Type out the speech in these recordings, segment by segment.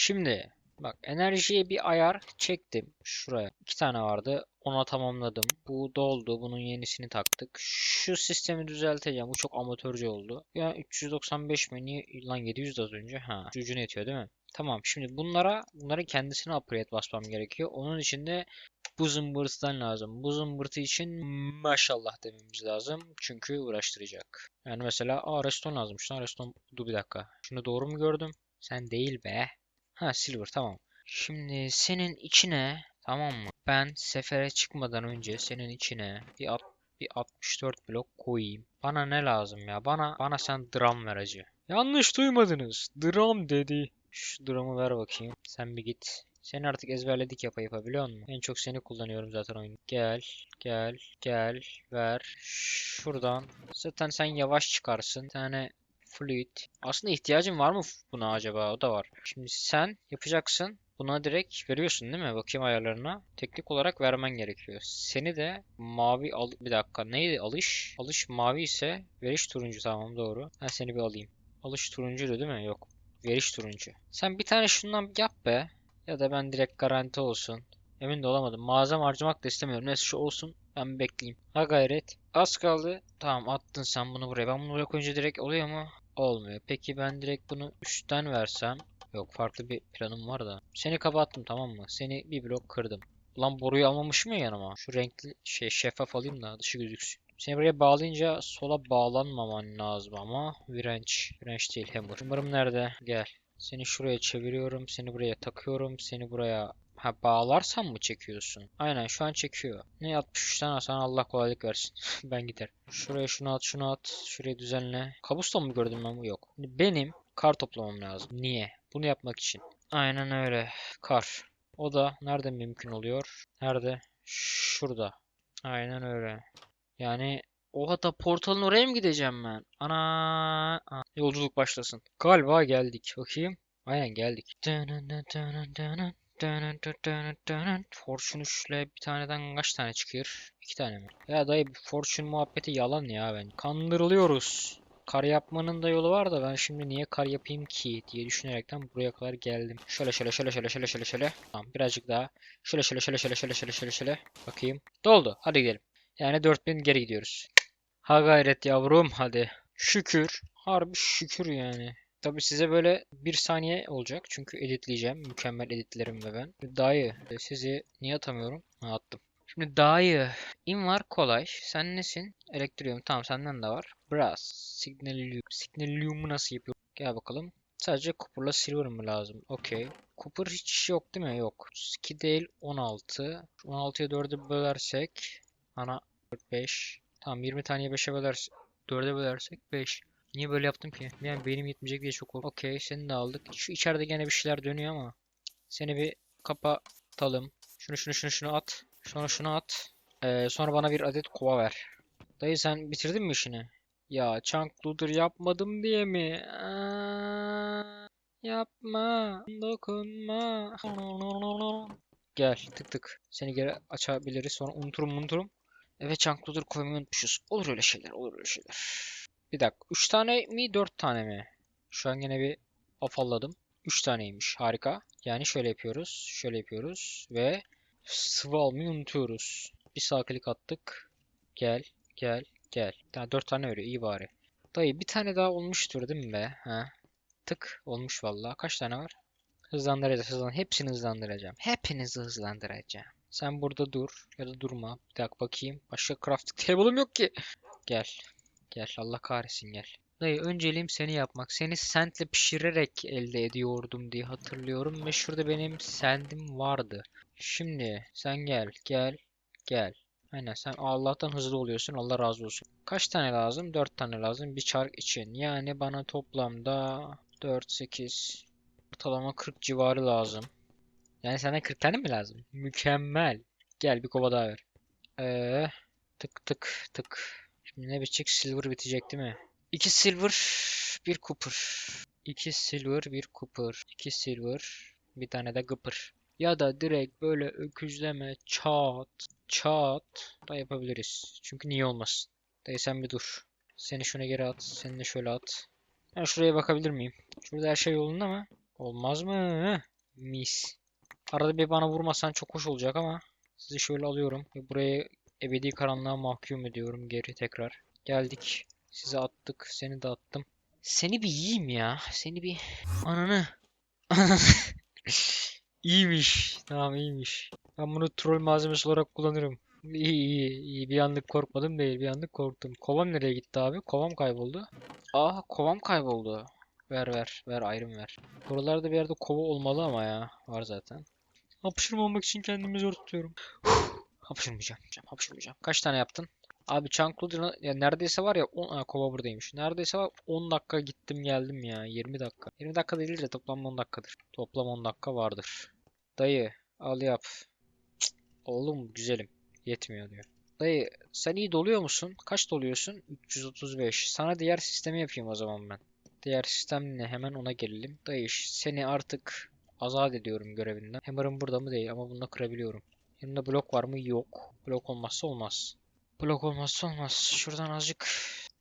Şimdi bak enerjiye bir ayar çektim şuraya. İki tane vardı. Ona tamamladım. Bu doldu. Bunun yenisini taktık. Şu sistemi düzelteceğim. Bu çok amatörce oldu. Ya 395 mi? Niye? Lan 700 de az önce. Ha. Ucuna yetiyor değil mi? Tamam. Şimdi bunlara bunların kendisine upgrade basmam gerekiyor. Onun için de bu zımbırtıdan lazım. Bu zımbırtı için maşallah dememiz lazım. Çünkü uğraştıracak. Yani mesela aa reston lazımmış lan. Reston dur bir dakika. Şunu doğru mu gördüm? Sen değil be. Ha silver tamam. Şimdi senin içine tamam mı? Ben sefere çıkmadan önce senin içine bir at, bir 64 blok koyayım. Bana ne lazım ya? Bana bana sen drum ver. Yanlış duymadınız. Drum dedi. Şu drum'u ver bakayım. Sen bir git. Seni artık ezberledik yapa yapa biliyor musun? En çok seni kullanıyorum zaten oyun. Gel, gel, gel, ver. Şuradan. Zaten sen yavaş çıkarsın. Bir tane fluid. Aslında ihtiyacın var mı buna acaba? O da var. Şimdi sen yapacaksın. Buna direkt veriyorsun değil mi? Bakayım ayarlarına. Teknik olarak vermen gerekiyor. Seni de mavi al... Bir dakika. Neydi? Alış. Alış mavi ise veriş turuncu. Tamam doğru. Ben seni bir alayım. Alış turuncuydu değil mi? Yok. Veriş turuncu. Sen bir tane şundan yap be. Ya da ben direkt garanti olsun. Emin de olamadım. Malzeme harcamak da istemiyorum. Neyse şu olsun. Ben bekleyeyim. Ha gayret. Az kaldı. Tamam attın sen bunu buraya. Ben bunu buraya koyunca direkt oluyor mu? Olmuyor. Peki ben direkt bunu üstten versem. Yok farklı bir planım var da. Seni kapattım tamam mı? Seni bir blok kırdım. Ulan boruyu almamışım ya yanıma. Şu renkli şey şeffaf alayım da dışı gözüksün. Seni buraya bağlayınca sola bağlanmaman lazım ama wrench. Wrench değil hammer. Hammer'ım nerede? Gel. Seni şuraya çeviriyorum. Seni buraya takıyorum. Seni buraya Ha bağlarsan mı çekiyorsun? Aynen şu an çekiyor. Ne 63 tane sana Allah kolaylık versin. ben giderim. Şuraya şunu at şunu at. Şurayı düzenle. Kabuston mu gördüm ben bu? Yok. Benim kar toplamam lazım. Niye? Bunu yapmak için. Aynen öyle. Kar. O da nerede mümkün oluyor? Nerede? Şurada. Aynen öyle. Yani o da portalın oraya mı gideceğim ben? Ana Aa, yolculuk başlasın. Galiba geldik. Bakayım. Aynen geldik. Fortune 3 ile bir taneden kaç tane çıkıyor? İki tane mi? Ya dayı Fortune muhabbeti yalan ya ben. Kandırılıyoruz. Kar yapmanın da yolu var da ben şimdi niye kar yapayım ki diye düşünerekten buraya kadar geldim. Şöyle şöyle şöyle şöyle şöyle şöyle şöyle. Tamam birazcık daha. Şöyle şöyle şöyle şöyle şöyle şöyle şöyle şöyle. Bakayım. Doldu. Hadi gidelim. Yani 4000 geri gidiyoruz. Ha gayret yavrum hadi. Şükür. Harbi şükür yani. Tabii size böyle bir saniye olacak çünkü editleyeceğim. Mükemmel editlerim ve ben. Dayı sizi niye atamıyorum? Attım. Şimdi dayı in var kolay. Sen nesin? Elektriğim. Tamam senden de var. Brass. Signalium. Signalium'u nasıl yapıyor? Gel bakalım. Sadece Cooper'la Silver mı lazım? Okey. Cooper hiç yok değil mi? Yok. 2 değil 16. 16'ya 4'e bölersek. Ana 4 5. Tamam 20 taneye 5'e bölersek. 4'e bölersek 5. Niye böyle yaptım ki? Yani benim yetmeyecek diye çok korktum. Okey seni de aldık. Şu içeride gene bir şeyler dönüyor ama. Seni bir kapatalım. Şunu şunu şunu şunu at. Sonra şunu at. Ee, sonra bana bir adet kova ver. Dayı sen bitirdin mi işini? Ya chunk loader yapmadım diye mi? Aa, yapma. Dokunma. Gel tık tık. Seni geri açabiliriz. Sonra unuturum unuturum. Evet chunk loader koymayı unutmuşuz. Olur öyle şeyler. Olur öyle şeyler. Bir dakika. 3 tane mi 4 tane mi? Şu an yine bir afalladım. 3 taneymiş. Harika. Yani şöyle yapıyoruz. Şöyle yapıyoruz. Ve sıvı almayı unutuyoruz. Bir sağ klik attık. Gel. Gel. Gel. Yani 4 tane veriyor. İyi bari. Dayı bir tane daha olmuştur değil mi be? Ha. Tık. Olmuş vallahi. Kaç tane var? Hızlandıracağız. Hızlan. Hepsini hızlandıracağım. Hepinizi hızlandıracağım. Sen burada dur. Ya da durma. Bir dakika bakayım. Başka crafting table'ım yok ki. Gel. Gel Allah kahretsin gel. Dayı önceliğim seni yapmak. Seni sentle pişirerek elde ediyordum diye hatırlıyorum. Ve şurada benim sendim vardı. Şimdi sen gel gel gel. Aynen sen Allah'tan hızlı oluyorsun. Allah razı olsun. Kaç tane lazım? 4 tane lazım bir çark için. Yani bana toplamda 4, 8, ortalama 40 civarı lazım. Yani sana 40 tane mi lazım? Mükemmel. Gel bir kova daha ver. Ee, tık tık tık. Ne bitecek? Silver bitecek değil mi? 2 silver, 1 copper. 2 silver, 1 copper. 2 silver, bir tane de gıpır. Ya da direkt böyle öküzleme, çat, çat da yapabiliriz. Çünkü niye olmasın? Dayı sen bir dur. Seni şuna geri at, seni de şöyle at. Ben şuraya bakabilir miyim? Şurada her şey yolunda mı? Olmaz mı? Mis. Arada bir bana vurmasan çok hoş olacak ama sizi şöyle alıyorum buraya ebedi karanlığa mahkum ediyorum geri tekrar. Geldik. Size attık. Seni de attım. Seni bir yiyeyim ya. Seni bir... Ananı. Ananı. İyiymiş. Tamam iyiymiş. Ben bunu troll malzemesi olarak kullanırım. İyi iyi iyi. Bir anlık korkmadım değil. Bir anlık korktum. Kovam nereye gitti abi? Kovam kayboldu. Aa kovam kayboldu. Ver ver. Ver ayrım ver. Buralarda bir yerde kova olmalı ama ya. Var zaten. Hapşırmamak için kendimi zor tutuyorum. Hapşırmayacağım. Hapşırmayacağım. Kaç tane yaptın? Abi Chunkludra ya neredeyse var ya 10 Aa, kova buradaymış. Neredeyse var 10 dakika gittim geldim ya 20 dakika. 20 dakika değil de toplam 10 dakikadır. Toplam 10 dakika vardır. Dayı al yap. Cık, Oğlum güzelim. Yetmiyor diyor. Dayı sen iyi doluyor musun? Kaç doluyorsun? 335. Sana diğer sistemi yapayım o zaman ben. Diğer sistem ne? Hemen ona gelelim. Dayı seni artık azat ediyorum görevinden. Hammer'ım burada mı değil ama bunu da kırabiliyorum. Yanında blok var mı? Yok. Blok olmazsa olmaz. Blok olmazsa olmaz. Şuradan azıcık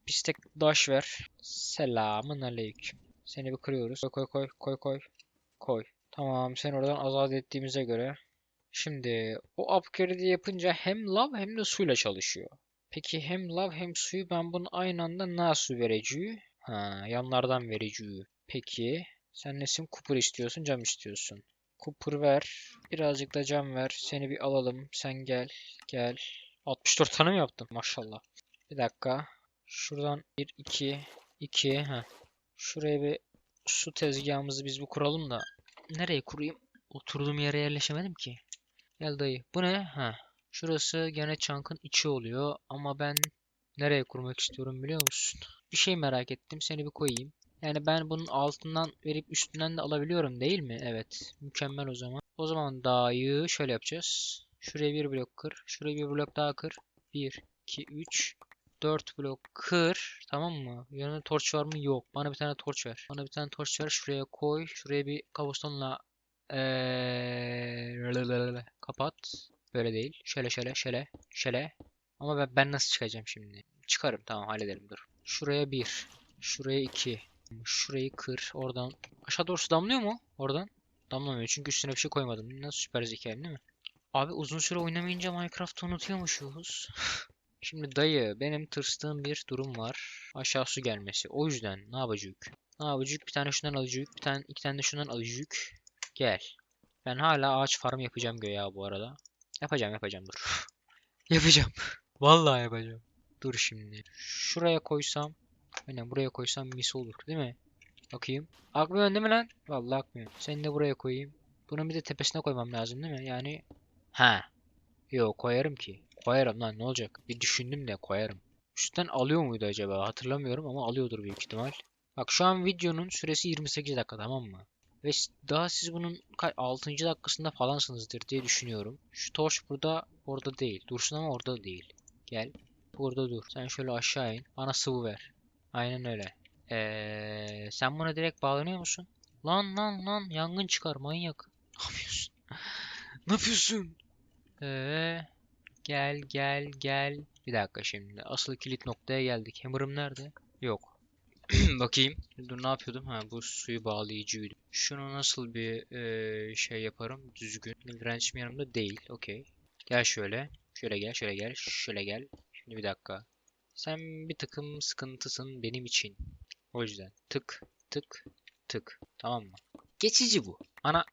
pistek daş ver. Selamın aleyküm. Seni bir kırıyoruz. Koy koy koy koy koy. Koy. Tamam sen oradan azat ettiğimize göre. Şimdi o upgrade'i yapınca hem lav hem de suyla çalışıyor. Peki hem lav hem suyu ben bunu aynı anda nasıl vereceğim? Ha yanlardan vereceğim. Peki sen nesin? Cooper istiyorsun, cam istiyorsun. Cooper ver. Birazcık da cam ver. Seni bir alalım. Sen gel. Gel. 64 tane mi yaptım? Maşallah. Bir dakika. Şuradan 1, 2, 2. Heh. Şuraya bir su tezgahımızı biz bir kuralım da. Nereye kurayım? Oturduğum yere yerleşemedim ki. Gel dayı. Bu ne? Ha. Şurası gene çankın içi oluyor. Ama ben nereye kurmak istiyorum biliyor musun? Bir şey merak ettim. Seni bir koyayım. Yani ben bunun altından verip üstünden de alabiliyorum değil mi? Evet. Mükemmel o zaman. O zaman dayı şöyle yapacağız. Şuraya bir blok kır. Şuraya bir blok daha kır. 1, 2, 3, 4 blok kır. Tamam mı? Yanında torç var mı? Yok. Bana bir tane torç ver. Bana bir tane torç ver. Şuraya koy. Şuraya bir kabustonla eee, kapat. Böyle değil. Şöyle şöyle şöyle şöyle. Ama ben, ben nasıl çıkacağım şimdi? Çıkarım. Tamam halledelim dur. Şuraya 1. Şuraya 2. Şurayı kır. Oradan. Aşağı doğru su damlıyor mu? Oradan. Damlamıyor. Çünkü üstüne bir şey koymadım. Nasıl süper zekayım değil mi? Abi uzun süre oynamayınca Minecraft'ı unutuyormuşuz. Şimdi dayı benim tırstığım bir durum var. Aşağı su gelmesi. O yüzden ne yapacak? Ne yapacak? Bir tane şundan alacak. Bir tane iki tane de şundan alacak. Gel. Ben hala ağaç farm yapacağım göya bu arada. Yapacağım yapacağım dur. yapacağım. Vallahi yapacağım. Dur şimdi. Şuraya koysam. Aynen buraya koysam mis olur değil mi? Bakayım. Akmıyor değil mi lan? Vallahi akmıyor. Seni de buraya koyayım. Bunun bir de tepesine koymam lazım değil mi? Yani Ha. Yok koyarım ki. Koyarım lan ne olacak? Bir düşündüm de koyarım. Üstten alıyor muydu acaba? Hatırlamıyorum ama alıyordur büyük ihtimal. Bak şu an videonun süresi 28 dakika tamam mı? Ve daha siz bunun ka- 6. dakikasında falansınızdır diye düşünüyorum. Şu torç burada orada değil. Dursun ama orada değil. Gel. Burada dur. Sen şöyle aşağı in. Bana sıvı ver. Aynen öyle. Ee, sen buna direkt bağlanıyor musun? Lan lan lan yangın çıkar manyak. Ne yapıyorsun? Ne yapıyorsun? Ee, gel gel gel. Bir dakika şimdi. Asıl kilit noktaya geldik. Hammer'ım nerede? Yok. Bakayım. Dur ne yapıyordum? Ha bu suyu bağlayıcıydı. Şunu nasıl bir eee, şey yaparım? Düzgün. Wrench'im yanımda değil. Okey. Gel şöyle. Şöyle gel, şöyle gel, şöyle gel. Şimdi bir dakika. Sen bir takım sıkıntısın benim için. O yüzden tık tık tık. Tamam mı? Geçici bu. Ana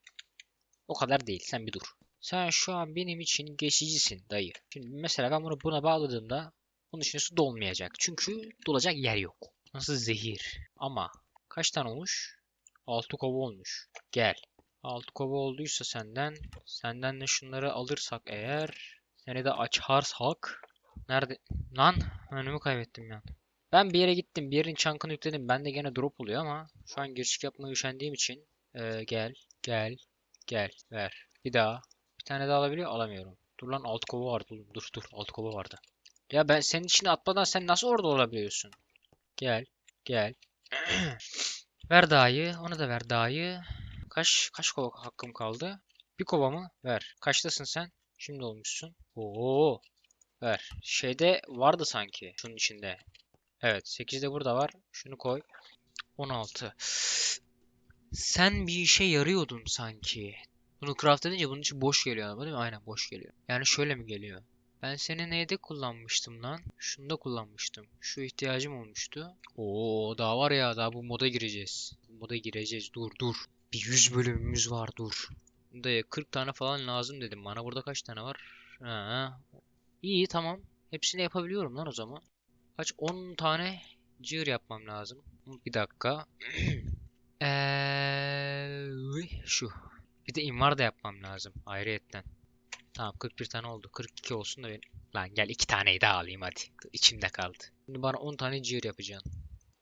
o kadar değil. Sen bir dur. Sen şu an benim için geçicisin dayı. Şimdi mesela ben bunu buna bağladığımda bunun içine su dolmayacak. Çünkü dolacak yer yok. Nasıl zehir. Ama kaç tane olmuş? 6 kova olmuş. Gel. 6 kova olduysa senden, senden de şunları alırsak eğer, seni de açarsak, nerede? Lan önümü kaybettim ya. Ben bir yere gittim, bir yerin çankını yükledim. Bende gene drop oluyor ama şu an giriş yapmaya üşendiğim için eee, gel, gel, gel, ver. Bir daha. Bir tane daha alabiliyor, alamıyorum. Dur lan alt kova vardı. Dur dur alt kova vardı. Ya ben senin içine atmadan sen nasıl orada olabiliyorsun? Gel. Gel. ver dağı. Onu da ver dağı. Kaç kaç kova hakkım kaldı? Bir kova mı? Ver. Kaçtasın sen? Şimdi olmuşsun. Oo. Ver. Şeyde vardı sanki. Şunun içinde. Evet. 8 de burada var. Şunu koy. 16. Sen bir işe yarıyordun sanki. Bunu craft edince bunun için boş geliyor ama değil mi? Aynen boş geliyor. Yani şöyle mi geliyor? Ben seni neyde kullanmıştım lan? Şunda kullanmıştım. Şu ihtiyacım olmuştu. Oo daha var ya daha bu moda gireceğiz. Moda gireceğiz. Dur dur. Bir 100 bölümümüz var dur. Dayı 40 tane falan lazım dedim. Bana burada kaç tane var? Ha. İyi tamam. Hepsini yapabiliyorum lan o zaman. Kaç 10 tane cığır yapmam lazım. Bir dakika. Eee şu. Bir de imar da yapmam lazım ayrıyetten. Tamam 41 tane oldu. 42 olsun da benim. Lan gel 2 taneyi daha alayım hadi. İçimde kaldı. Şimdi bana 10 tane cığır yapacaksın.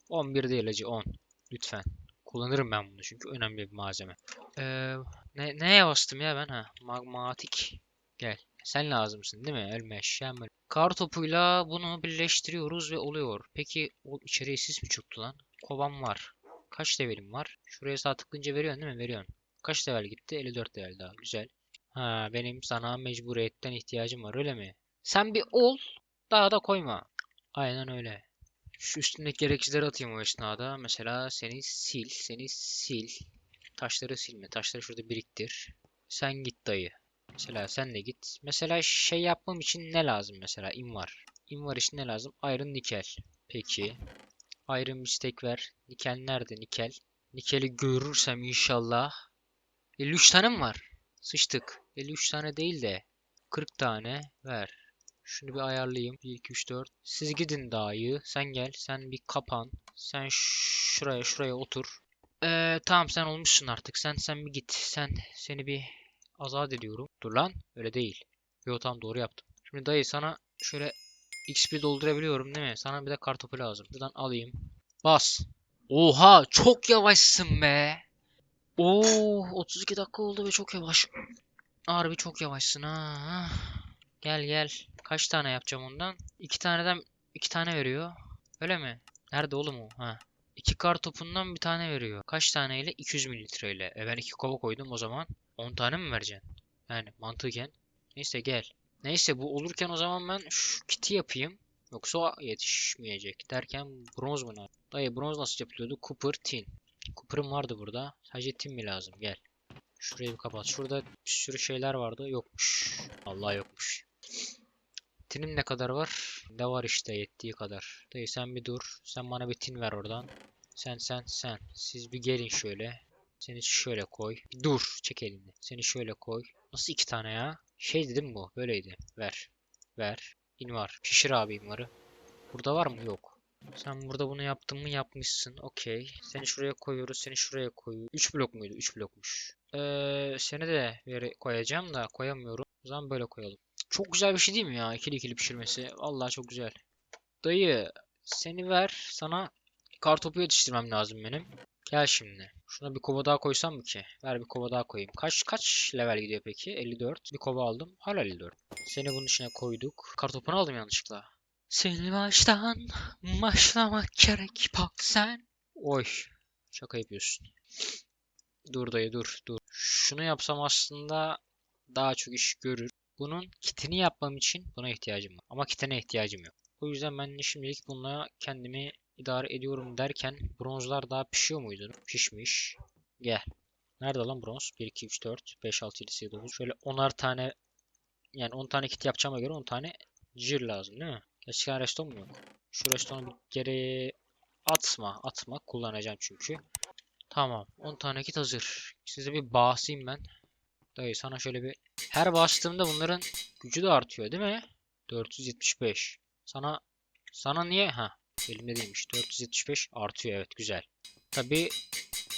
11 değil acı 10. Lütfen. Kullanırım ben bunu çünkü önemli bir malzeme. Ee, ne, neye bastım ya ben ha? Magmatik. Gel. Sen lazımsın değil mi? Ölme eşeğim öl- Kar topuyla bunu birleştiriyoruz ve oluyor. Peki o içeriye sis mi çıktı lan? Kovam var. Kaç levelim var? Şuraya sağ tıklayınca veriyorsun değil mi? Veriyorsun. Kaç level gitti? 54 level daha. Güzel. Ha benim sana mecburiyetten ihtiyacım var öyle mi? Sen bir ol. Daha da koyma. Aynen öyle. Şu üstündeki gereksizleri atayım o esnada. Mesela seni sil. Seni sil. Taşları silme. Taşları şurada biriktir. Sen git dayı. Mesela sen de git. Mesela şey yapmam için ne lazım mesela? İm var. İm var için ne lazım? Iron nikel. Peki. Iron bir steak ver. Nikel nerede nikel? Nikeli görürsem inşallah. 53 tane mi var? Sıçtık. 53 tane değil de 40 tane ver. Şunu bir ayarlayayım. 1, 2, 3, 4. Siz gidin iyi. Sen gel. Sen bir kapan. Sen şuraya şuraya otur. Ee, tamam sen olmuşsun artık. Sen sen bir git. Sen seni bir azat ediyorum. Dur lan. Öyle değil. Yo tamam doğru yaptım. Şimdi dayı sana şöyle XP doldurabiliyorum değil mi? Sana bir de kartopu lazım. Buradan alayım. Bas. Oha çok yavaşsın be. Oo 32 dakika oldu ve çok yavaş. Harbi çok yavaşsın ha. Gel gel. Kaç tane yapacağım ondan? İki taneden iki tane veriyor. Öyle mi? Nerede oğlum o? Ha. İki kar topundan bir tane veriyor. Kaç taneyle? 200 mililitreyle. E ben iki kova koydum o zaman. 10 tane mi vereceksin? Yani mantıken. Neyse gel. Neyse bu olurken o zaman ben şu kiti yapayım. Yoksa yetişmeyecek. Derken bronz mu ne? Dayı bronz nasıl yapılıyordu? Cooper tin. Cooper'ım vardı burada. Sadece tin mi lazım? Gel. Şurayı bir kapat. Şurada bir sürü şeyler vardı. Yokmuş. Allah yokmuş. Tinim ne kadar var? Ne var işte yettiği kadar. Dayı sen bir dur. Sen bana bir tin ver oradan. Sen sen sen. Siz bir gelin şöyle. Seni şöyle koy. Dur. Çek elini. Seni şöyle koy. Nasıl iki tane ya? Şey dedim bu. Böyleydi. Ver. Ver. İn var. Pişir abi invarı. Burada var mı? Yok. Sen burada bunu yaptın mı yapmışsın. Okey. Seni şuraya koyuyoruz. Seni şuraya koyuyoruz. 3 blok muydu? 3 blokmuş. Ee, seni de yere koyacağım da koyamıyorum. O zaman böyle koyalım. Çok güzel bir şey değil mi ya? İkili ikili pişirmesi. Vallahi çok güzel. Dayı seni ver. Sana kartopu yetiştirmem lazım benim. Gel şimdi. Şuna bir kova daha koysam mı ki? Ver bir kova daha koyayım. Kaç kaç level gidiyor peki? 54. Bir kova aldım. Hala 54. Seni bunun içine koyduk. Kartopunu aldım yanlışlıkla. Seni baştan başlamak gerek bak sen. Oy. Şaka yapıyorsun. Dur dayı dur dur. Şunu yapsam aslında daha çok iş görür. Bunun kitini yapmam için buna ihtiyacım var. Ama kitine ihtiyacım yok. O yüzden ben şimdilik bununla kendimi idare ediyorum derken bronzlar daha pişiyor muydu? Pişmiş. Gel. Nerede lan bronz? 1, 2, 3, 4, 5, 6, 7, 8, 9. Şöyle 10'ar tane yani 10 tane kit yapacağıma göre 10 tane cir lazım değil mi? Gerçekten reston mu yok? Şu restonu bir geri atma. Atma. Kullanacağım çünkü. Tamam. 10 tane kit hazır. Size bir basayım ben. Dayı sana şöyle bir... Her bastığımda bunların gücü de artıyor değil mi? 475. Sana... Sana niye? Ha. Elimde değilmiş. 475 artıyor. Evet güzel. Tabi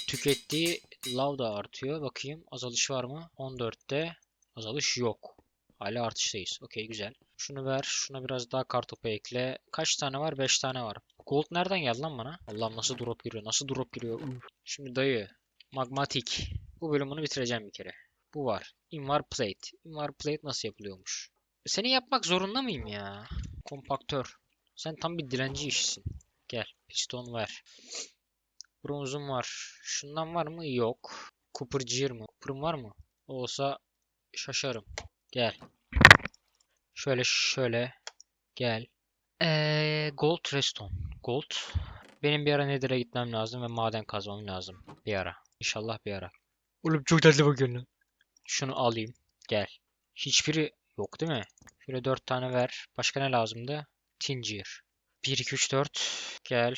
tükettiği lav da artıyor. Bakayım azalış var mı? 14'te azalış yok. Hala artıştayız. Okey güzel. Şunu ver. Şuna biraz daha kartopu ekle. Kaç tane var? 5 tane var. Gold nereden geldi lan bana? Allah'ım nasıl drop giriyor? Nasıl drop giriyor? Şimdi dayı. Magmatik. Bu bölümünü bitireceğim bir kere. Bu var. Invar plate. Invar plate nasıl yapılıyormuş? Seni yapmak zorunda mıyım ya? Kompaktör. Sen tam bir dilenci işsin. Gel. Piston ver. Bronzum var. Şundan var mı? Yok. Cooper Gear mı? Cooper'ım var mı? Olsa şaşarım. Gel. Şöyle şöyle. Gel. Ee, gold redstone. Gold. Benim bir ara Nether'a gitmem lazım ve maden kazmam lazım. Bir ara. İnşallah bir ara. Oğlum çok tatlı bakıyorsun lan. Şunu alayım. Gel. Hiçbiri yok değil mi? Şöyle 4 tane ver. Başka ne lazımdı? Tincir. 1, 2, 3, 4. Gel.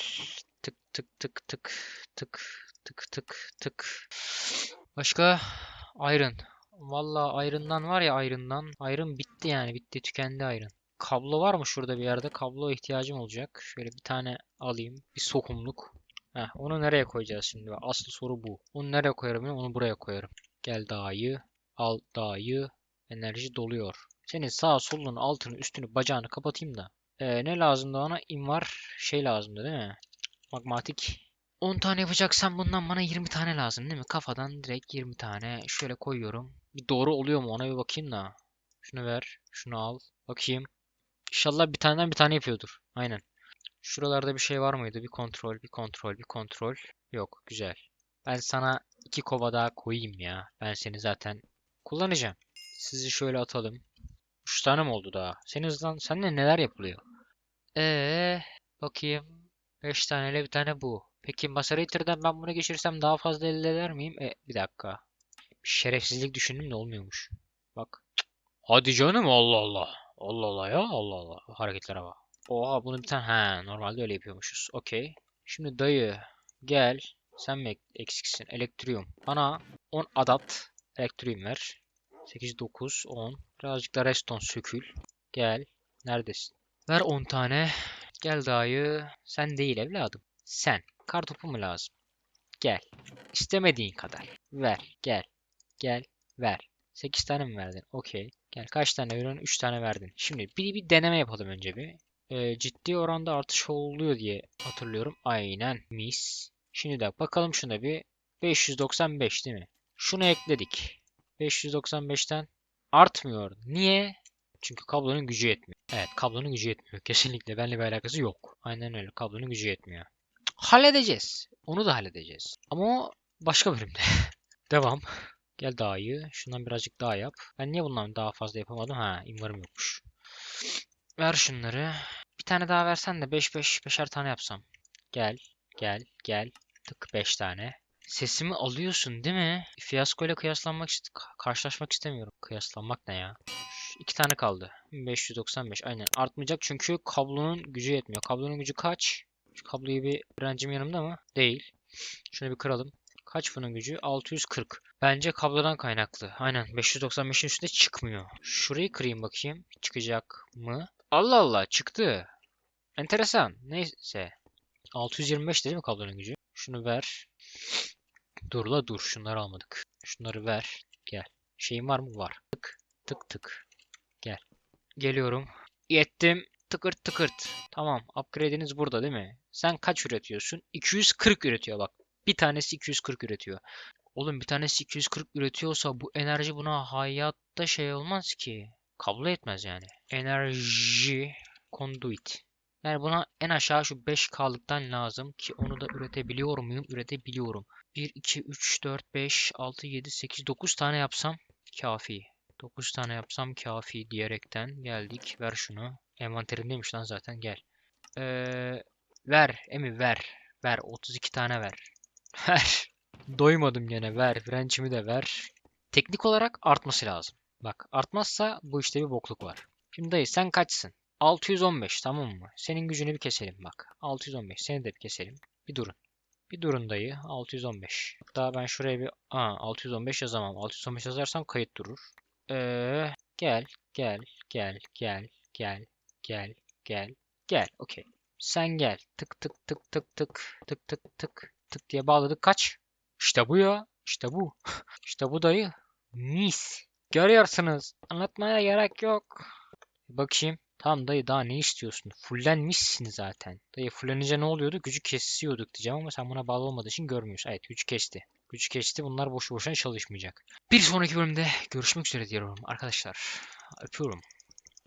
Tık tık tık tık tık tık tık tık. Başka? Iron. Vallahi Iron'dan var ya Iron'dan. Iron bitti yani. Bitti tükendi Iron. Kablo var mı şurada bir yerde? Kablo ihtiyacım olacak. Şöyle bir tane alayım. Bir sokumluk. Heh, onu nereye koyacağız şimdi? Asıl soru bu. Onu nereye koyarım? ya? Onu buraya koyarım. Gel dağı. Al dağı. Enerji doluyor. Senin sağ solunu altını üstünü bacağını kapatayım da. Ee, ne lazımdı ona? İmar şey lazımdı değil mi? Magmatik. 10 tane yapacaksam bundan bana 20 tane lazım değil mi? Kafadan direkt 20 tane şöyle koyuyorum. Bir doğru oluyor mu ona bir bakayım da. Şunu ver. Şunu al. Bakayım. İnşallah bir taneden bir tane yapıyordur. Aynen. Şuralarda bir şey var mıydı? Bir kontrol, bir kontrol, bir kontrol. Yok, güzel. Ben sana iki kova daha koyayım ya. Ben seni zaten kullanacağım. Sizi şöyle atalım. Üç tane mi oldu daha? Senin hızlan, seninle neler yapılıyor? Ee, bakayım. Beş taneyle bir tane bu. Peki Macerator'dan ben bunu geçirsem daha fazla elde eder miyim? E, bir dakika. Şerefsizlik düşündüm de olmuyormuş. Bak. Hadi canım Allah Allah. Allah Allah ya Allah Allah. Hareketlere bak. Oha bunu bir tane ha normalde öyle yapıyormuşuz. Okey. Şimdi dayı gel. Sen mi ek- eksiksin? Elektriğum. Bana 10 adet elektriğum ver. 8 9 10. Birazcık da reston sökül. Gel. Neredesin? Ver 10 tane. Gel dayı. Sen değil evladım. Sen. Kartopu mu lazım? Gel. İstemediğin kadar. Ver. Gel. Gel. Ver. 8 tane mi verdin? Okey. Gel kaç tane veriyorsun? 3 tane verdin. Şimdi bir, bir deneme yapalım önce bir. Ee, ciddi oranda artış oluyor diye hatırlıyorum. Aynen mis. Şimdi de bakalım şuna bir. 595 değil mi? Şunu ekledik. 595'ten artmıyor. Niye? Çünkü kablonun gücü yetmiyor. Evet kablonun gücü yetmiyor. Kesinlikle benimle bir alakası yok. Aynen öyle. Kablonun gücü yetmiyor. Halledeceğiz. Onu da halledeceğiz. Ama o başka bölümde. Devam. Gel daha iyi. Şundan birazcık daha yap. Ben niye bundan daha fazla yapamadım? Ha, imvarım yokmuş. Ver şunları. Bir tane daha versen de 5 5 beşer tane yapsam. Gel, gel, gel. Tık 5 tane. Sesimi alıyorsun değil mi? Fiyasko ile kıyaslanmak karşılaşmak istemiyorum. Kıyaslanmak ne ya? Ş- İki tane kaldı. 595 aynen. Artmayacak çünkü kablonun gücü yetmiyor. Kablonun gücü kaç? Şu kabloyu bir öğrencim yanımda mı? Değil. Şunu bir kıralım. Kaç bunun gücü? 640. Bence kablodan kaynaklı. Aynen 595'in üstünde çıkmıyor. Şurayı kırayım bakayım. Çıkacak mı? Allah Allah çıktı. Enteresan. Neyse. 625 değil mi kablonun gücü? Şunu ver. Dur la dur. Şunları almadık. Şunları ver. Gel. Şeyin var mı? Var. Tık tık tık. Gel. Geliyorum. Yettim. Tıkırt tıkırt. Tamam. Upgrade'iniz burada değil mi? Sen kaç üretiyorsun? 240 üretiyor bak. Bir tanesi 240 üretiyor. Oğlum bir tanesi 240 üretiyorsa bu enerji buna hayatta şey olmaz ki. Kablo etmez yani. Enerji conduit. Yani buna en aşağı şu 5K'lıktan lazım ki onu da üretebiliyor muyum? Üretebiliyorum. 1, 2, 3, 4, 5, 6, 7, 8, 9 tane yapsam kafi. 9 tane yapsam kafi diyerekten geldik. Ver şunu. Envanterindeymiş lan zaten gel. Ee, ver Emi ver. Ver 32 tane ver. Ver. Doymadım gene ver. Wrench'imi de ver. Teknik olarak artması lazım. Bak artmazsa bu işte bir bokluk var. Şimdi dayı sen kaçsın? 615 tamam mı? Senin gücünü bir keselim bak. 615 seni de bir keselim. Bir durun. Bir durun dayı. 615. Hatta ben şuraya bir Aa, 615 yazamam. 615 yazarsam kayıt durur. Ee, gel gel gel gel gel gel gel gel. Okey. Sen gel. Tık tık tık tık tık tık tık tık tık diye bağladık. Kaç? İşte bu ya. İşte bu. İşte bu dayı. Mis. Görüyorsunuz. Anlatmaya gerek yok. Bakayım. Tamam dayı daha ne istiyorsun? Fullenmişsin zaten. Dayı fullenince ne oluyordu? Gücü kesiyorduk diyeceğim ama sen buna bağlı olmadığı için görmüyorsun. Evet gücü kesti. Gücü kesti. Bunlar boşu boşuna çalışmayacak. Bir sonraki bölümde görüşmek üzere diyorum arkadaşlar. Öpüyorum.